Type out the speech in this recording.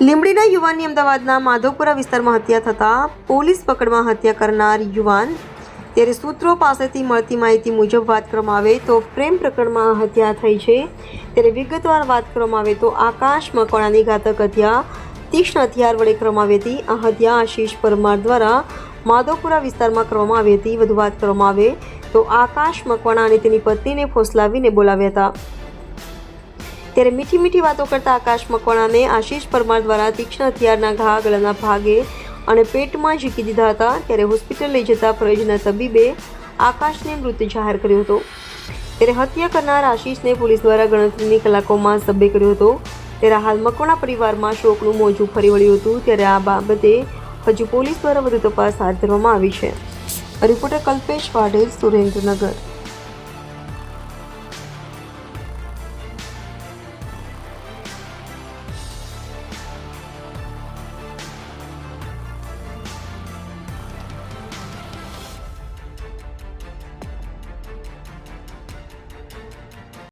લીંબડીના યુવાનની અમદાવાદના માધવપુરા વિસ્તારમાં હત્યા થતાં પોલીસ પકડમાં હત્યા કરનાર યુવાન. ત્યારે સૂત્રો પાસેથી મળતી માહિતી મુજબ વાત કરવામાં આવે તો પ્રેમ પ્રકરણમાં હત્યા થઈ છે. ત્યારે વિગતવાર વાત કરવામાં આવે તો આકાશ મકવાણાની ઘાતક હત્યા, તીક્ષ્ણ હથિયાર વડે કરવામાં આવી હતી. આ હત્યા આશીષ પરમાર દ્વારા માધવપુરા વિસ્તારમાં કરવામાં આવી હતી. વધુ વાત કરવામાં આવે તો આકાશ મકવાણા અને તેની પત્નીને ફોસલાવીને બોલાવ્યા હતા. ત્યારે મીઠી મીઠી વાતો કરતા આકાશ મકવાણાને આશીષ પરમાર દ્વારા તીક્ષ્ણ હથિયારના ઘા ગળાના ભાગે અને પેટમાં ઝીકી દીધા હતા ત્યારે હોસ્પિટલ લઈ જતા ફરજના તબીબે આકાશને મૃત જાહેર કર્યો હતો. ત્યારે હત્યા કરનાર આશીષને પોલીસ દ્વારા ગણતરીની કલાકોમાં સભ્ય કર્યો હતો. ત્યારે હાલ મકવાણા પરિવારમાં શોકનું મોજું ફરી વળ્યું હતું. ત્યારે આ બાબતે હજુ પોલીસ દ્વારા વધુ તપાસ હાથ ધરવામાં આવી છે. રિપોર્ટર કલ્પેશ વાઢેર સુરેન્દ્રનગર.